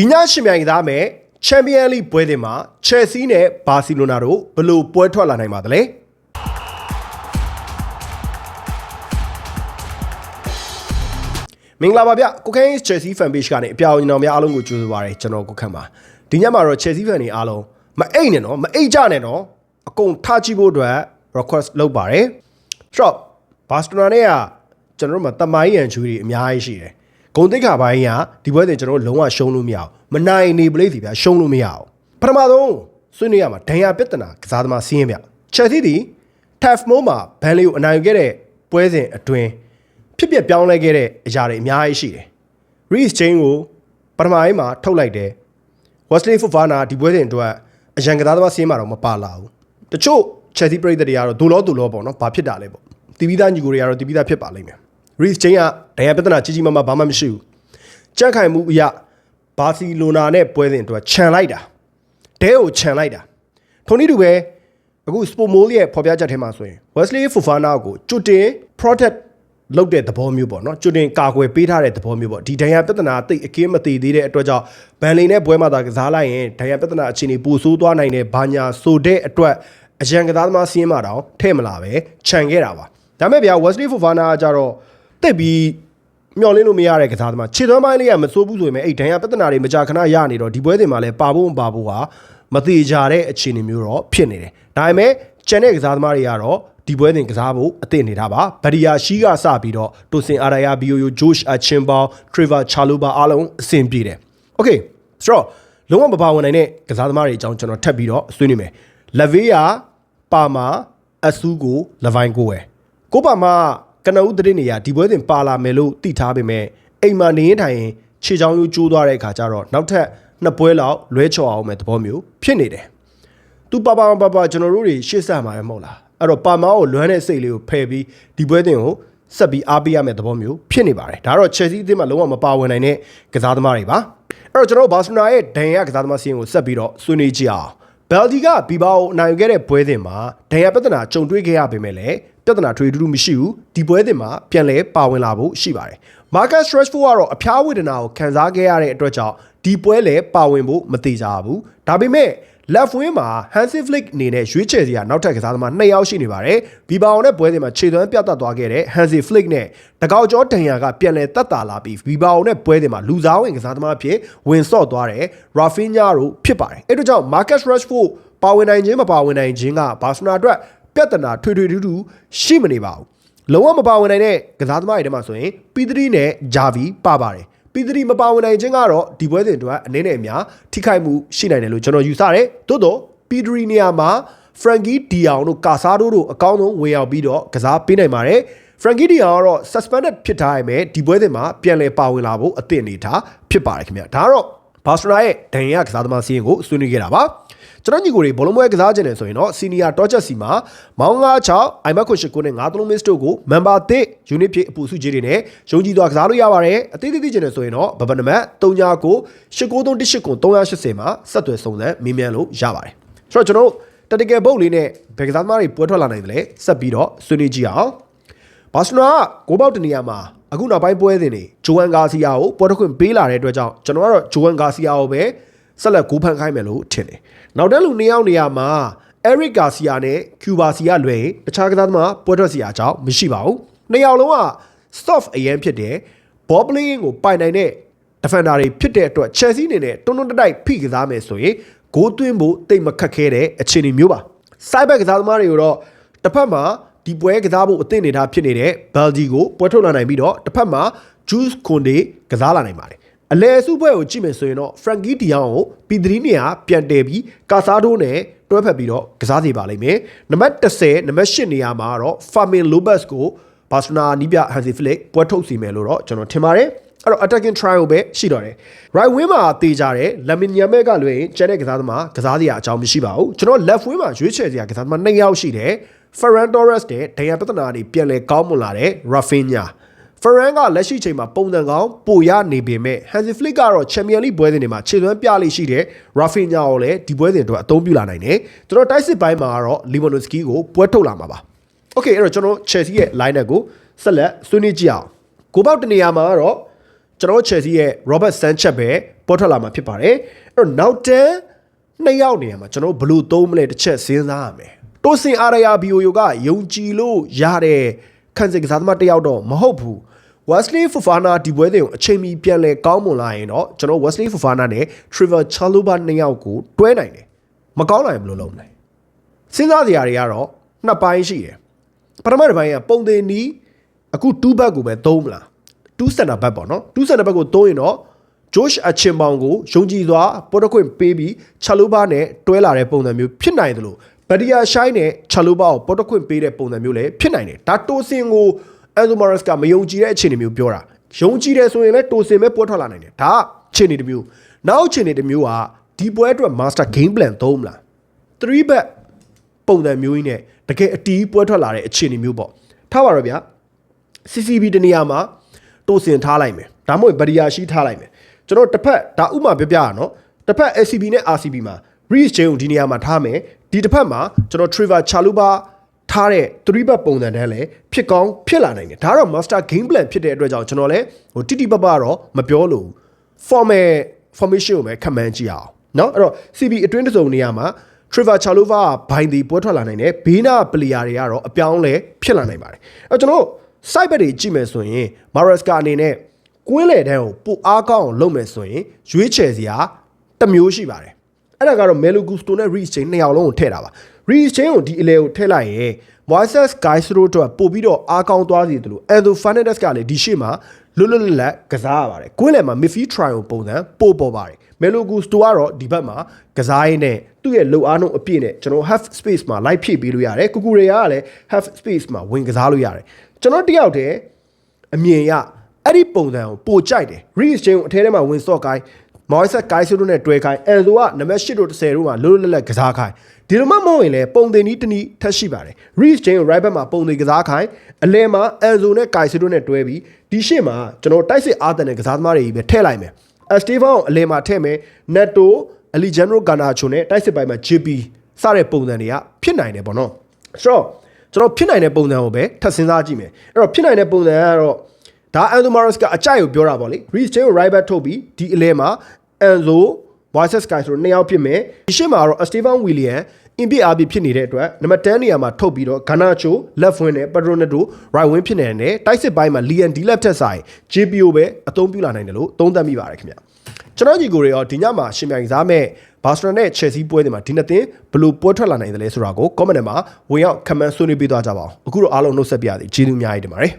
ဒီညရှင်မြိုင်ကစားမယ်ချန်ပီယံလိပွဲတင်မှာချယ်ဆီနဲ့ဘာစီလိုနာတို့ဘယ်လို့ပွဲထွက်လာနိုင်ပါသလဲမင်္ဂလာပါဗျကိုခိုင်းချယ်ဆီဖန်ပေ့ချ်ကနေအပြောင်းအလဲများအားလုံးကိုကြိုဆိုပါရစေကျွန်တော်ကိုခန့်ပါဒီညမှာတော့ချယ်ဆီဖန်တွေအားလုံးမအိတ်နဲ့နော်မအိတ်ကြနဲ့နော်အကုန်ထားကြည့်ဖို့အတွက် request လုပ်ပါတယ် shop ဘာစတိုနာနဲ့ကကျွန်တော်တို့မှာတမိုင်းရန်ချူတွေအများကြီးရှိတယ် ဂုံတိတ်ခါပိုင်းကဒီဘွဲတင်ကျွန်တော်တို့လုံးဝရှုံးလို့မရအောင်မနိုင်နေပလေးစီဗျာရှုံးလို့မရအောင်ပထမဆုံးဆွေးနွေးရမှာဒဏ်ရာပြဿနာကစားသမားစီးရင်ဗျချက်စီဒီ TAF မိုးမှာဘန်လီကိုအနိုင်ယူခဲ့တဲ့ပွဲစဉ်အတွင်းဖြစ်ပျက်ပြောင်းလဲခဲ့တဲ့အရာတွေအများကြီးရှိတယ် Reece James ကိုပထမပိုင်းမှာထုတ်လိုက်တယ် Wesley Fofana ဒီပွဲစဉ်အတွက်အရန်ကစားသမားစီးရင်မှာတော့မပါလာဘူးတချို့ Chelsea ပြည်သက်တွေကတော့ဒူလောဒူလောပေါ့နော်ဘာဖြစ်တာလဲပေါ့တီဗီသားညီကိုတွေကတော့တီဗီသားဖြစ်ပါလိမ့်မယ် Reece James ကဒဏ်ရာပြဿနာကြီးကြီးမားမားဘာမှမရှိဘူးကြက်ခိုင်မှုအရာဘာစီလိုနာနဲ့ပွဲစဉ်အတွက်ခြံလိုက်တာဒဲကိုခြံလိုက်တာထုံနည်းတူပဲအခု Sport Mall ရဲ့ဖော်ပြချက်ထဲမှာဆိုရင် Wesley Fofana ကိုကျွတ်တင် protect လုပ်တဲ့သဘောမျိုးပေါ့နော်ကျွတ်တင်ကာကွယ်ပေးထားတဲ့သဘောမျိုးပေါ့ဒီဒဏ်ရာပြဿနာတိတ်အကင်းမသေးသေးတဲ့အတွက်ကြောင့်ဘန်လီနဲ့ပွဲမှာသာကစားလိုက်ရင်ဒဏ်ရာပြဿနာအခြေအနေပိုဆိုးသွားနိုင်တဲ့ဘာညာဆိုတဲ့အတွက်အရန်ကစားသမားစီးရင်မှာတော့ထဲ့မလာပဲခြံခဲ့တာပါဒါမဲ့ဗျာ Wesley Fofana ကကြတော့ တိတ်ပြီးမျောလင်းလို့မရတဲ့ကစားသမားခြေသွမ်းပိုင်းလေးကမစိုးဘူးဆိုရင်အဲ့ဒဏ်ရာပြဿနာတွေမကြာခဏရနေတော့ဒီပွဲတင်မှာလည်းပါဖို့မပါဖို့ဟာမသေးကြတဲ့အခြေအနေမျိုးတော့ဖြစ်နေတယ်ဒါပေမဲ့ကျန်တဲ့ကစားသမားတွေကတော့ဒီပွဲတင်ကစားဖို့အသင့်နေတာပါဗရီယာရှိကစပြီးတော့တိုစင်အာရာယာဘီယိုယိုဂျိုးရှ်အချင်ဘောင်ထရီဗာချာလိုဘာအားလုံးအဆင်ပြေတယ်โอเคဆိုတော့လုံးဝမပါဝင်နိုင်တဲ့ကစားသမားတွေအကြောင်းကျွန်တော်ထပ်ပြီးတော့ဆွေးနွေးမယ်လဗေးယာပါမာအဆူကိုလဗိုင်းကိုဝယ်ကိုပါမာ ကနဦးတရင်နေရဒီပွဲတင်ပါလာမယ်လို့သိထားပေမဲ့အိမ်မှာနေရင်ထိုင်ရင်ခြေချောင်းရိုးကျိုးသွားတဲ့အခါကျတော့နောက်ထပ်နှစ်ပွဲလောက်လွဲချော်အောင်မဲ့သဘောမျိုးဖြစ်နေတယ်သူပါပါပါပါကျွန်တော်တို့တွေရှေ့ဆက်မှာပဲမဟုတ်လားအဲ့တော့ပါမောင်းကိုလွမ်းတဲ့စိတ်လေးကိုဖယ်ပြီးဒီပွဲတင်ကိုဆက်ပြီးအားပေးရမယ့်သဘောမျိုးဖြစ်နေပါတယ်ဒါတော့ Chelsea အသင်းမှာလုံးဝမပါဝင်နိုင်တဲ့ကစားသမားတွေပါအဲ့တော့ကျွန်တော်တို့ဘာစနာရဲ့ဒန်ရကစားသမားစီးရင်ကိုဆက်ပြီးတော့ဆွေးနွေးကြည့်အောင် ဘယ်လ်ဂျီကဘီဘာကိုအနိုင်ယူခဲ့တဲ့ပွဲစဉ်မှာဒန်ရပြဿနာကြုံတွေ့ခဲ့ရပေမဲ့လည်းပြဿနာထွေထူးထူးမရှိဘူးဒီပွဲစဉ်မှာပြန်လဲပါဝင်လာဖို့ရှိပါတယ်မာကတ်စထရက်ဖို့ကတော့အဖျားဝေဒနာကိုခံစားခဲ့ရတဲ့အတွက်ကြောင့်ဒီပွဲလဲပါဝင်ဖို့မသေးကြဘူးဒါပေမဲ့ left wing မှာ Hansi Flick အနေနဲ့ရွေးချယ်စရာနောက်ထပ်ကစားသမား2ယောက်ရှိနေပါတယ်။ဘီဘာအောင်နဲ့ပွဲစဉ်မှာခြေသွမ်းပြတ်တက်သွားခဲ့တဲ့ Hansi Flick နဲ့တကောက်ကျော်ဒန်ယာကပြန်လည်တက်တာလာပြီးဘီဘာအောင်နဲ့ပွဲစဉ်မှာလူစားဝင်ကစားသမားဖြစ်ဝင်ဆော့သွားတဲ့ Rafinha တို့ဖြစ်ပါတယ်။အဲဒါကြောင့် Marcus Rashford ပါဝင်နိုင်ခြင်းမပါဝင်နိုင်ခြင်းကဘာစနာအတွက်ပြဿနာထွေထွေထူးထူးရှိမနေပါဘူး။လုံးဝမပါဝင်နိုင်တဲ့ကစားသမားတွေထဲမှာဆိုရင်ပီသရီနဲ့ဂျာဗီပါပါတယ်။ ပီသရီမပါဝင်နိုင်ခြင်းကတော့ဒီပွဲစဉ်အတွက်အနေနဲ့အများထိခိုက်မှုရှိနိုင်တယ်လို့ကျွန်တော်ယူဆတယ်။သို့တော့ပီသရီနေရာမှာဖရန်ကီဒီအောင်တို့ကာဆာဒိုတို့အကောင်းဆုံးဝင်ရောက်ပြီးတော့ကစားပေးနိုင်ပါတယ်။ Frankie De Jong ကတော့ suspended ဖြစ်ထားရမယ်ဒီပွဲစဉ်မှာပြန်လည်ပါဝင်လာဖို့အသင့်အနေထားဖြစ်ပါတယ်ခင်ဗျာဒါကတော့ဘာစနာရဲ့ဒန်ရကစားသမားစီးရင်ကိုဆွေးနွေးခဲ့တာပါ ကျွန်တော်ညီကိုတွေဘောလုံးပွဲကစားခြင်းနဲ့ဆိုရင်တော့စီနီယာတော့ချက်စီမှာမောင်း96အိုင်မက်ခွန်ရှိကိုနဲ့93မစ်တို့ကိုမန်ပါတစ်ယူနစ်ဖြစ်အပူစုကြီးတွေနဲ့ယုံကြည်သွားကစားလို့ရပါတယ်အသေးသေးသေးခြင်းနဲ့ဆိုရင်တော့ဘဘနမတ်39 8938 380မှာဆက်သွယ်စုံစမ်းမေးမြန်းလို့ရပါတယ်ဆိုတော့ကျွန်တော်တတကယ်ဘုတ်လေးနဲ့ဘယ်ကစားသမားတွေပွဲထွက်လာနိုင်တယ်လဲဆက်ပြီးတော့ဆွေးနွေးကြည့်အောင်ဘာစနာကကိုပေါက်တနေရာမှာအခုနောက်ပိုင်းပွဲစဉ်တွေဂျိုဝမ်ဂါစီယာကိုပွဲတစ်ခွင့်ပေးလာတဲ့အတွက်ကြောင့်ကျွန်တော်ကတော့ဂျိုဝမ်ဂါစီယာကိုပဲ ဆက်လက်ကိုဖန်ခိုင်းမယ်လို့ထင်တယ်။နောက်တဲ့လူနှစ်ယောက်နေရာမှာ Eric Garcia နဲ့ Cuba Cia လွယ်တခြားကစားသမားပွဲထွက်စီယာအကြောင်းမရှိပါဘူး။နှစ်ယောက်လုံးက soft အရင်ဖြစ်တယ်။ ball playing ကိုပိုင်နိုင်တဲ့ defender တွေဖြစ်တဲ့အတွက် Chelsea အနေနဲ့တွန်းတွန်းတိုက်ဖိကစားမယ်ဆိုရင်ဂိုးသွင်းဖို့တိတ်မခက်ခဲတဲ့အခြေအနေမျိုးပါ။ side back ကစားသမားတွေကိုတော့တစ်ဖက်မှာဒီပွဲကစားဖို့အသင့်နေတာဖြစ်နေတဲ့ Belgi ကိုပွဲထုတ်လာနိုင်ပြီးတော့တစ်ဖက်မှာ Juice Conde ကစားလာနိုင်ပါတယ် အလဲအစုပွဲကိုကြည့်မယ်ဆိုရင်တော့ Frankie De Jong ကိုပီဒရီနီယာပြန်တယ်ပြီးကာဆာဒိုနဲ့တွဲဖက်ပြီးတော့ကစားစီပါလိမ့်မယ်နံပါတ်30နံပါတ်8နေရာမှာတော့ Fermin Lopez ကိုဘာစနာနီးပြ Hansi Flick ပွဲထုတ်စီမယ်လို့တော့ကျွန်တော်ထင်ပါတယ်အဲ့တော့ attacking trial ပဲရှိတော့တယ် right wing မှာတေးကြတယ် Lamin Yamal ကလွင်ကျန်တဲ့ကစားသမားကစားစရာအကြောင်းမရှိပါဘူးကျွန်တော် left wing မှာရွေးချယ်စရာကစားသမား2ယောက်ရှိတယ် Ferran Torres နဲ့ဒန်ယာပတနာတွေပြန်လဲကောင်းမွန်လာတဲ့ Rafinha ဖရန်ကလက်ရှိချိန်မှာပုံစံကောင်းပိုရနေပေမဲ့ Hansi Flick ကတော့ Champions League ပွဲစဉ်တွေမှာခြေသွမ်းပြလိရှိတဲ့ Rafinha ကိုလည်းဒီပွဲစဉ်အတွက်အသုံးပြုလာနိုင်တယ်။ကျွန်တော်တိုက်စစ်ပိုင်းမှာကတော့ Lewandowski ကိုပွဲထုတ်လာမှာပါ။ Okay အဲ့တော့ကျွန်တော် Chelsea ရဲ့ line up ကိုဆက်လက်ဆွေးနွေးကြည့်အောင်။ကိုပေါက်တနေရာမှာကတော့ကျွန်တော် Chelsea ရဲ့ Robert Sanchez ပဲပေါ်ထွက်လာမှာဖြစ်ပါတယ်အဲ့တော့နောက်တန်းနှစ်ယောက်နေရာမှာကျွန်တော်တို့ဘယ်လို့သုံးမလဲတစ်ချက်စဉ်းစားရမယ်တိုစင်အာရယာဘီယိုယိုကယုံကြည်လို့ရတဲ့ခန့်စစ်ကစားသမားတစ်ယောက်တော့မဟုတ်ဘူး Wesley Fofana ဒီပွဲစဉ်ကိုအချိန်မီပြန်လဲကောင်းမွန်လာရင်တော့ကျွန်တော် Wesley Fofana နဲ့ Trevor Chalobah နှစ်ယောက်ကိုတွဲနိုင်တယ်မကောင်းလာရင်ဘယ်လိုလုပ်မလဲစဉ်းစားစရာတွေကတော့နှစ်ပိုင်းရှိတယ်ပထမတစ်ပိုင်းကပုံသေးနီးအခု2 back ကိုပဲသုံးမလား2 center back ပေါ့နော်2 center back ကိုသုံးရင်တော့ Josh Achimbaum ကိုယုံကြည်စွာပေါ်တော့ခွင့်ပေးပြီး Chalobah နဲ့တွဲလာတဲ့ပုံစံမျိုးဖြစ်နိုင်တယ်လို့ဗဒီယာရှိုင်းနဲ့ Chalobah ကိုပေါ်တော့ခွင့်ပေးတဲ့ပုံစံမျိုးလည်းဖြစ်နိုင်တယ်ဒါတိုစင်ကို Enzo Mares ကမယုံကြည်တဲ့အခြေအနေမျိုးပြောတာယုံကြည်တယ်ဆိုရင်လည်းတိုစင်ပဲပွဲထွက်လာနိုင်တယ်ဒါအခြေအနေတစ်မျိုးနောက်အခြေအနေတစ်မျိုးကဒီပွဲအတွက် master game plan သုံးမလား3 bet ပုံစံမျိုးကြီးနဲ့တကယ်အတီးပွဲထွက်လာတဲ့အခြေအနေမျိုးပေါ့ထားပါတော့ဗျာ CCB တနေရာမှာတိုးစင်ထားလိုက်မယ်ဒါမှမဟုတ်ဗဒီယာရှိထားလိုက်မယ်ကျွန်တော်တစ်ဖက်ဒါဥမာပြောပြရနော်တစ်ဖက် SCB နဲ့ RCB မှာ Reach Chain ကိုဒီနေရာမှာထားမယ်ဒီတစ်ဖက်မှာကျွန်တော် Trevor Chalobah ထားတဲ့3ဘတ်ပုံစံတန်းလည်းဖြစ်ကောင်းဖြစ်လာနိုင်တယ်ဒါတော့ master game plan ဖြစ်တဲ့အတွက်ကြောင့်ကျွန်တော်လည်းဟိုတိတိပပတော့မပြောလို့ formal formation ကိုပဲခံမှန်းကြည့်အောင်เนาะအဲ့တော့ CB အတွင်းတစ်စုံနေရာမှာ Trevor Chalobah ကဘိုင်းဒီပွဲထွက်လာနိုင်တယ်ဘေးနာပလီယာတွေကတော့အပြောင်းလဲဖြစ်လာနိုင်ပါတယ်အဲ့တော့ကျွန်တော် site bet တွေကြည့်မယ်ဆိုရင် Maresca အနေနဲ့ကွင်းလေတန်းကိုပိုအားကောင်းအောင်လုပ်မယ်ဆိုရင်ရွေးချယ်စရာတစ်မျိုးရှိပါတယ်အဲ့ဒါကတော့ Melo Gusto နဲ့ Reece Chain နှစ်ယောက်လုံးကိုထည့်တာပါ Reece Chain ကိုဒီအလဲကိုထည့်လိုက်ရင် Moises Caicedo တို့ပို့ပြီးတော့အားကောင်းသွားစီတယ်လို့ Enzo Fernandez ကလည်းဒီရှေ့မှာလွတ်လွတ်လပ်လပ်ကစားရပါတယ်ကွင်းလေမှာ midfield trial ပုံစံပို့ပေါ်ပါတယ် Melo Gusto ကတော့ဒီဘက်မှာကစားရင်းနဲ့သူ့ရဲ့လုံအားနှုန်းအပြည့်နဲ့ကျွန်တော် half space မှာ live ဖြည့်ပေးလို့ရတယ်ကူကူတွေကလည်း half space မှာဝင်ကစားလို့ရတယ်ကျွန်တော်တယောက်တည်းအမြင်ရအဲ့ဒီပုံစံကိုပိုကြိုက်တယ် Reece James ကိုအထဲထဲမှာဝင်စော့ကိုင်း Moises Caicedo နဲ့တွဲခိုင်း Enzo ကနံပါတ်8တို့10တို့မှာလွတ်လွတ်လပ်လပ်ကစားခိုင်းဒီလိုမှမဟုတ်ရင်လည်းပုံတင်နီးတနည်းထက်ရှိပါတယ် Reece James ကို right back မှာပုံတင်ကစားခိုင်းအလဲမှာ Enzo နဲ့ Caicedo နဲ့တွဲပြီးဒီရှေ့မှာကျွန်တော်တိုက်စစ်အားတန်တဲ့ကစားသမားတွေကြီးပဲထည့်လိုက်မယ် Esteban ကိုအလဲမှာထည့်မယ် Neto Alejandro Garnacho နဲ့တိုက်စစ်ပိုင်းမှာ JP စတဲ့ပုံစံတွေကဖြစ်နိုင်တယ်ပေါ့နော်ဆိုတော့ကျွန်တော်ဖြစ်နိုင်တဲ့ပုံစံကိုပဲထပ်စဉ်းစားကြည့်မယ်အဲ့တော့ဖြစ်နိုင်တဲ့ပုံစံကတော့ဒါ Enzo Mares ကအကြိုက်ကိုပြောတာပေါ့လေ Reece James ကို right back ထုတ်ပြီးဒီအလဲမှာ Enzo Moises Sky ဆိုတော့နှစ်ယောက်ဖြစ်မယ်ဒီရှေ့မှာတော့ Esteban William အင်ပီအာဘီဖြစ်နေတဲ့အတွက်နံပါတ်10နေရာမှာထုတ်ပြီးတော့ Garnacho left wing နဲ့ Pedroneto right wing ဖြစ်နေတယ်တိုက်စစ်ပိုင်းမှာ Lian D left ထက်ဆိုင် JPO ပဲအသုံးပြုလာနိုင်တယ်လို့သုံးသပ်မိပါတယ်ခင်ဗျကျွန်တော်ညီကိုတွေရောဒီညမှာရှင်ပြိုင်စားမဲ့ဘာစတန်နဲ့ Chelsea ပွဲတွေမှာဒီနှစ်သင်းဘယ်လိုပွဲထွက်လာနိုင်တယ်လဲဆိုတာကို comment ထဲမှာဝင်ရောက် comment ဆွေးနွေးပေးသွားကြပါအောင်အခုတော့အားလုံးနှုတ်ဆက်ပြရသည်ကျေးဇူးအများကြီးတင်ပါတယ်